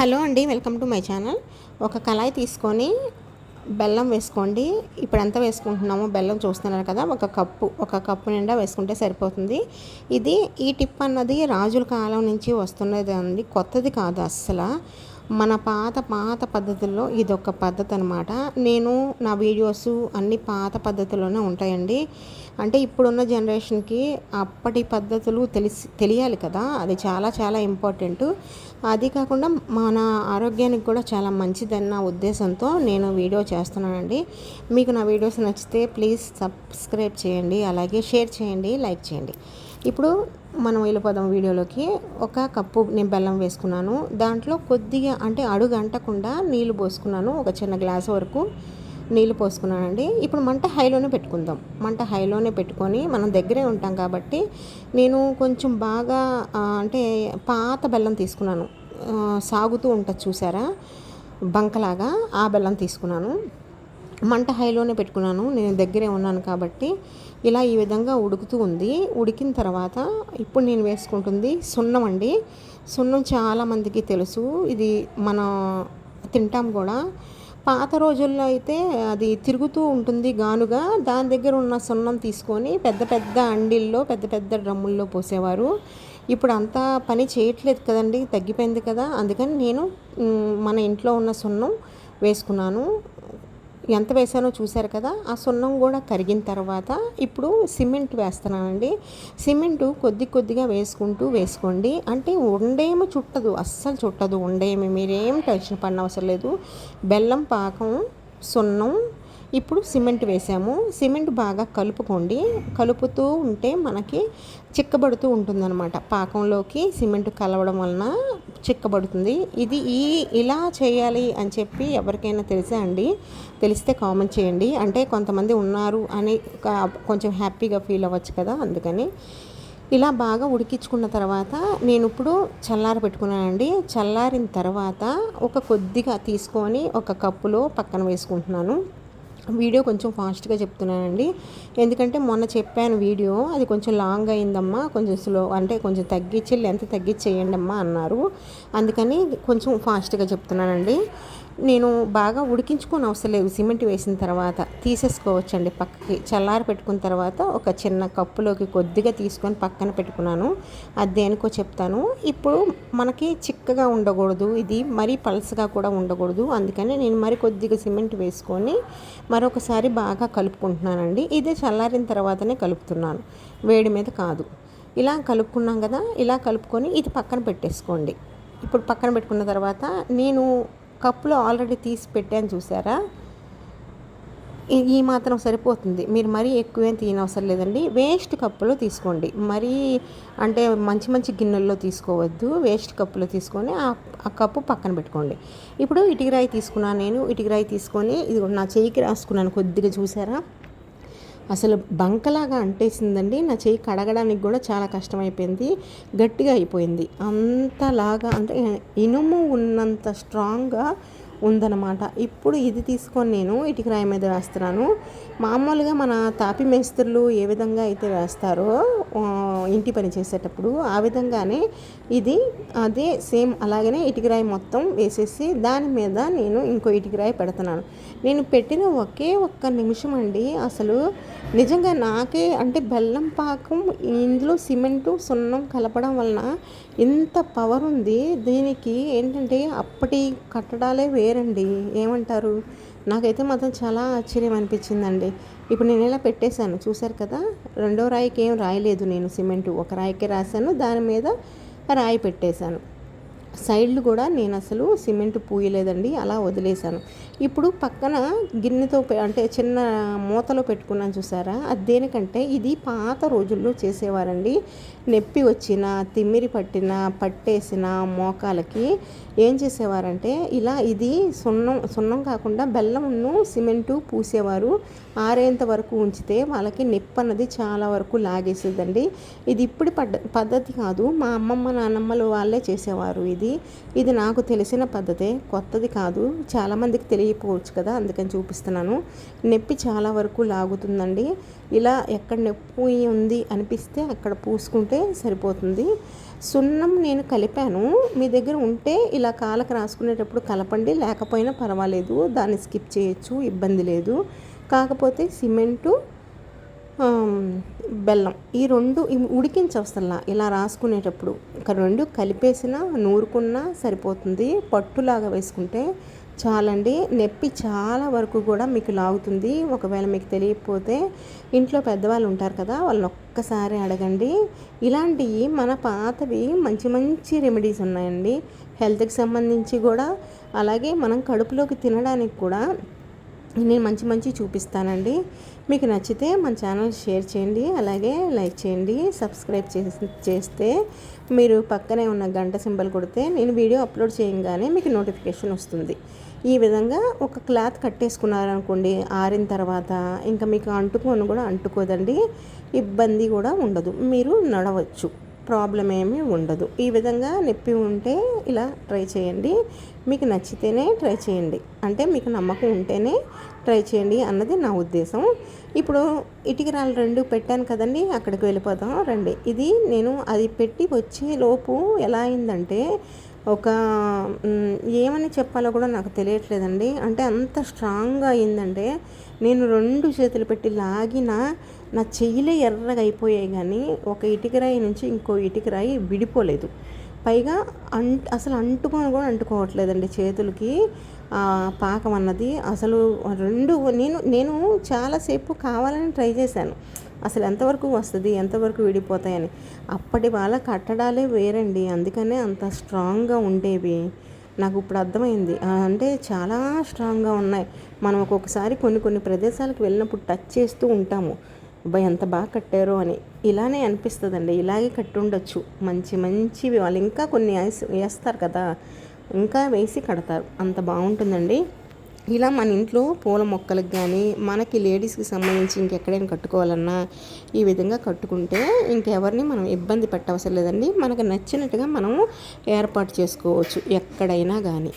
Hello అండి welcome to my channel. ఒక కళాయి తీసుకొని బెల్లం వేసుకోండి. ఇప్పుడు ఎంత వేసుకుంటున్నామో బెల్లం చూస్తున్నారు కదా ఒక కప్పు ఒక కప్పు నిండా వేసుకుంటే సరిపోతుంది. ఇది ఈ టిప్ అన్నది రాజుల కాలం నుంచి వస్తున్నది అండి కొత్తది కాదు అస్సలు. మన పాత పాత పద్ధతుల్లో ఇది ఒక పద్ధతి అనమాట నేను నా వీడియోస్ అన్ని పాత పద్ధతిలోనే ఉంటాయండి. అంటే ఇప్పుడున్న జనరేషన్కి అప్పటి పద్ధతులు తెలిసి తెలియాలి కదా. అది చాలా చాలా ఇంపార్టెంట్. అది కాకుండా మన ఆరోగ్యానికి కూడా చాలా మంచిదన్న ఉద్దేశంతో నేను వీడియో చేస్తున్నానండి. మీకు నా వీడియోస్ నచ్చితే ప్లీజ్ సబ్స్క్రైబ్ చేయండి. అలాగే షేర్ చేయండి లైక్ చేయండి. ఇప్పుడు మనం వెళ్ళిపోదాం వీడియోలోకి. ఒక కప్పు నేను బెల్లం వేసుకున్నాను. దాంట్లో కొద్దిగా అంటే అడుగు అంటకుండా నీళ్ళు పోసుకున్నాను. ఒక చిన్న గ్లాస్ వరకు నీళ్ళు పోసుకున్నానండి. ఇప్పుడు మంట హైలోనే పెట్టుకుందాం. మంట హైలోనే పెట్టుకొని మనం దగ్గరే ఉంటాం కాబట్టి నేను కొంచెం బాగా అంటే పాత బెల్లం తీసుకున్నాను. సాగుతూ ఉంటుంది చూసారా? బంకలాగా ఆ బెల్లం తీసుకున్నాను. మంట హైలోనే పెట్టుకున్నాను. నేను దగ్గరే ఉన్నాను కాబట్టి ఇలా ఈ విధంగా ఉడుకుతూ ఉంది. ఉడికిన తర్వాత ఇప్పుడు నేను వేసుకుంటుంది సున్నం అండి. సున్నం చాలామందికి తెలుసు. ఇది మనం తింటాం కూడా. పాత రోజుల్లో అయితే అది తిరుగుతూ ఉంటుంది గానుగా. దాని దగ్గర ఉన్న సున్నం తీసుకొని పెద్ద పెద్ద అండిల్లో పెద్ద పెద్ద డ్రమ్ముల్లో పోసేవారు. ఇప్పుడు అంతా పని చేయట్లేదు కదండి తగ్గిపోయింది కదా. అందుకని నేను మన ఇంట్లో ఉన్న సున్నం వేసుకున్నాను. ఎంత వేసానో చూశారు కదా ఆ సున్నం కూడా కరిగిన తర్వాత ఇప్పుడు సిమెంట్ వేస్తున్నానండి. సిమెంటు కొద్ది కొద్దిగా వేసుకుంటూ వేసుకోండి. అంటే ఉండేమి చుట్టదు అస్సలు చుట్టదు ఉండేమి. మీరేం టెన్షన్ పడిన అవసరం లేదు. బెల్లం పాకం సున్నం ఇప్పుడు సిమెంట్ వేసాము. సిమెంట్ బాగా కలుపుకోండి. కలుపుతూ ఉంటే మనకి చిక్కబడుతూ ఉంటుందన్నమాట. పాకంలోకి సిమెంట్ కలవడం వలన చిక్కబడుతుంది. ఇది ఈ ఇలా చేయాలి అని చెప్పి ఎవరికైనా తెలిసే అండి? తెలిస్తే కామెంట్ చేయండి. అంటే కొంతమంది ఉన్నారు అని కొంచెం హ్యాపీగా ఫీల్ అవ్వచ్చు కదా అందుకని. ఇలా బాగా ఉడికించుకున్న తర్వాత నేను ఇప్పుడు చల్లార పెట్టుకున్నానండి. చల్లారిన తర్వాత ఒక కొద్దిగా తీసుకొని ఒక కప్పులో పక్కన వేసుకుంటున్నాను. వీడియో కొంచెం ఫాస్ట్గా చెప్తున్నానండి. ఎందుకంటే మొన్న చెప్పాను వీడియో అది కొంచెం లాంగ్ అయిందమ్మా కొంచెం స్లో అంటే కొంచెం తగ్గించి లెంత్ తగ్గించేయండి అమ్మా అన్నారు. అందుకని కొంచెం ఫాస్ట్గా చెప్తున్నానండి. నేను బాగా ఉడికించుకొని అవసరం లేదు. సిమెంట్ వేసిన తర్వాత తీసేసుకోవచ్చండి పక్కకి. చల్లారి పెట్టుకున్న తర్వాత ఒక చిన్న కప్పులోకి కొద్దిగా తీసుకొని పక్కన పెట్టుకున్నాను. అది దేనికో చెప్తాను. ఇప్పుడు మనకి చిక్కగా ఉండకూడదు. ఇది మరీ పల్సగా కూడా ఉండకూడదు. అందుకని నేను మరి కొద్దిగా సిమెంట్ వేసుకొని మరొకసారి బాగా కలుపుకుంటున్నానండి. ఇదే చల్లారిన తర్వాతనే కలుపుతున్నాను. వేడి మీద కాదు. ఇలా కలుపుకున్నాం కదా ఇలా కలుపుకొని ఇది పక్కన పెట్టేసుకోండి. ఇప్పుడు పక్కన పెట్టుకున్న తర్వాత నేను కప్పులో ఆల్రెడీ తీసి పెట్టాను చూసారా? ఈ మాత్రం సరిపోతుంది. మీరు మరీ ఎక్కువేం తీయనవసరం లేదండి. వేస్ట్ కప్పులో తీసుకోండి. మరీ అంటే మంచి మంచి గిన్నెల్లో తీసుకోవద్దు. వేస్ట్ కప్పులో తీసుకొని ఆ కప్పు పక్కన పెట్టుకోండి. ఇప్పుడు ఇటుకరాయి తీసుకున్నాను నేను. ఇటుకరాయి తీసుకొని ఇది నా చేయికి రాసుకున్నాను కొద్దిగా చూసారా? అసలు బంకలాగా అంటేసిందండి. నా చేయి కడగడానికి కూడా చాలా కష్టమైపోయింది. గట్టిగా అయిపోయింది. అంతలాగా అంటే ఇనుము ఉన్నంత స్ట్రాంగ్గా ఉందన్నమాట. ఇప్పుడు ఇది తీసుకొని నేను ఇటుక రాయి మీద వేస్తున్నాను. మామూలుగా మన తాపి మేస్త్రులు ఏ విధంగా అయితే వేస్తారో ఇంటి పని చేసేటప్పుడు ఆ విధంగానే ఇది అదే సేమ్ అలాగనే ఇటుకరాయి మొత్తం వేసేసి దాని మీద నేను ఇంకో ఇటుకరాయి పెడుతున్నాను. నేను పెట్టిన ఒకే ఒక్క నిమిషం అండి. అసలు నిజంగా నాకే అంటే బెల్లం పాకం ఇందులో సిమెంటు సున్నం కలపడం వలన ఇంత పవర్ ఉంది. దీనికి ఏంటంటే అప్పటి కట్టడాలే వేరండి. ఏమంటారు? నాకైతే మాత్రం చాలా ఆశ్చర్యం అనిపించిందండి. ఇప్పుడు నేను ఇలా పెట్టేశాను. చూశారు కదా? రెండో రాయికి ఏం రాయలేదు నేను సిమెంటు. ఒక రాయికి రాశాను. దాని మీద రాయి పెట్టేశాను. సైడ్లు కూడా నేను అసలు సిమెంట్ పూయలేదండి. అలా వదిలేశాను. ఇప్పుడు పక్కన గిన్నెతో అంటే చిన్న మూతలో పెట్టుకున్నాను చూసారా? అది దేనికంటే ఇది పాత రోజుల్లో చేసేవారండి. నొప్పి వచ్చిన తిమ్మిరి పట్టిన పట్టేసిన మోకాలకి ఏం చేసేవారంటే ఇలా ఇది సున్నం సున్నం కాకుండా బెల్లంను సిమెంటు పూసేవారు. ఆరేంత వరకు ఉంచితే వాళ్ళకి నొప్పి అన్నది చాలా వరకు లాగేసేదండి. ఇది ఇప్పుడు పడ్డ పద్ధతి కాదు. మా అమ్మమ్మ నాన్నమ్మలు వాళ్ళే చేసేవారు ఇది. ఇది నాకు తెలిసిన పద్ధతే కొత్తది కాదు. చాలామందికి తెలియకపోవచ్చు కదా అందుకని చూపిస్తున్నాను. నొప్పి చాలా వరకు లాగుతుందండి. ఇలా ఎక్కడ నొప్పి ఉంది అనిపిస్తే అక్కడ పూసుకుంటే సరిపోతుంది. సున్నం నేను కలిపాను. మీ దగ్గర ఉంటే ఇలా కాలకు రాసుకునేటప్పుడు కలపండి లేకపోయినా పర్వాలేదు. దాన్ని స్కిప్ చేయొచ్చు ఇబ్బంది లేదు. కాకపోతే సిమెంటు బెల్లం ఈ రెండు ఉడికించవసల్లా ఇలా రాసుకునేటప్పుడు రెండు కలిపేసిన నూరుకున్నా సరిపోతుంది. పట్టులాగా వేసుకుంటే చాలండి. నొప్పి చాలా వరకు కూడా మీకు లాగుతుంది. ఒకవేళ మీకు తెలియకపోతే ఇంట్లో పెద్దవాళ్ళు ఉంటారు కదా వాళ్ళని ఒక్కసారి అడగండి. ఇలాంటివి మన పాతవి మంచి మంచి రెమెడీస్ ఉన్నాయండి. హెల్త్కి సంబంధించి కూడా అలాగే మనం కడుపులోకి తినడానికి కూడా నేను మంచి మంచి చూపిస్తానండి. మీకు నచ్చితే మన ఛానల్ షేర్ చేయండి. అలాగే లైక్ చేయండి. సబ్స్క్రైబ్ చేస్తే మీరు పక్కనే ఉన్న గంట సింబల్ కొడితే నేను వీడియో అప్లోడ్ చేయగానే మీకు నోటిఫికేషన్ వస్తుంది. ఈ విధంగా ఒక క్లాత్ కట్టేసుకున్నారనుకోండి ఆరిన తర్వాత ఇంకా మీకు అంటుకొని కూడా అంటుకోదండి. ఇబ్బంది కూడా ఉండదు. మీరు నడవచ్చు. ప్రాబ్లం ఏమీ ఉండదు. ఈ విధంగా నొప్పి ఉంటే ఇలా ట్రై చేయండి. మీకు నచ్చితేనే ట్రై చేయండి. అంటే మీకు నమ్మకం ఉంటేనే ట్రై చేయండి అన్నది నా ఉద్దేశం. ఇప్పుడు ఇటుకరాలు రెండు పెట్టాను కదండి అక్కడికి వెళ్ళిపోదాం రండి. ఇది నేను అది పెట్టి వచ్చే లోపు ఎలా అయిందంటే ఒక ఏమని చెప్పాలో కూడా నాకు తెలియట్లేదండి. అంటే అంత స్ట్రాంగ్గా అయిందంటే నేను రెండు చేతులు పెట్టి లాగిన నా చెయ్యిలే ఎర్రగా అయిపోయాయి కానీ ఒక ఇటుకరాయి నుంచి ఇంకో ఇటుకరాయి విడిపోలేదు. పైగా అంట్ అసలు అంటుకొని కూడా అంటుకోవట్లేదండి చేతులకి. పాకం అన్నది అసలు రెండు నేను నేను చాలాసేపు కావాలని ట్రై చేశాను. అసలు ఎంతవరకు వస్తుంది ఎంతవరకు విడిపోతాయని. అప్పటి వాళ్ళ కట్టడాలే వేరండి. అందుకనే అంత స్ట్రాంగ్గా ఉండేవి. నాకు ఇప్పుడు అర్థమైంది. అంటే చాలా స్ట్రాంగ్గా ఉన్నాయి. మనం ఒక్కొక్కసారి కొన్ని కొన్ని ప్రదేశాలకు వెళ్ళినప్పుడు టచ్ చేస్తూ ఉంటాము. అబ్బాయి ఎంత బాగా కట్టారో అని. ఇలానే అనిపిస్తుందండి. ఇలాగే కట్టుండొచ్చు. మంచి మంచివి వాళ్ళు ఇంకా కొన్ని వేస్తారు కదా. ఇంకా వేసి కడతారు. అంత బాగుంటుందండి. ఇలా మన ఇంట్లో పూల మొక్కలకు కానీ మనకి లేడీస్కి సంబంధించి ఇంకెక్కడైనా కట్టుకోవాలన్నా ఈ విధంగా కట్టుకుంటే ఇంకెవరిని మనం ఇబ్బంది పెట్టవసరం లేదండి. మనకు నచ్చినట్టుగా మనం ఏర్పాటు చేసుకోవచ్చు ఎక్కడైనా కానీ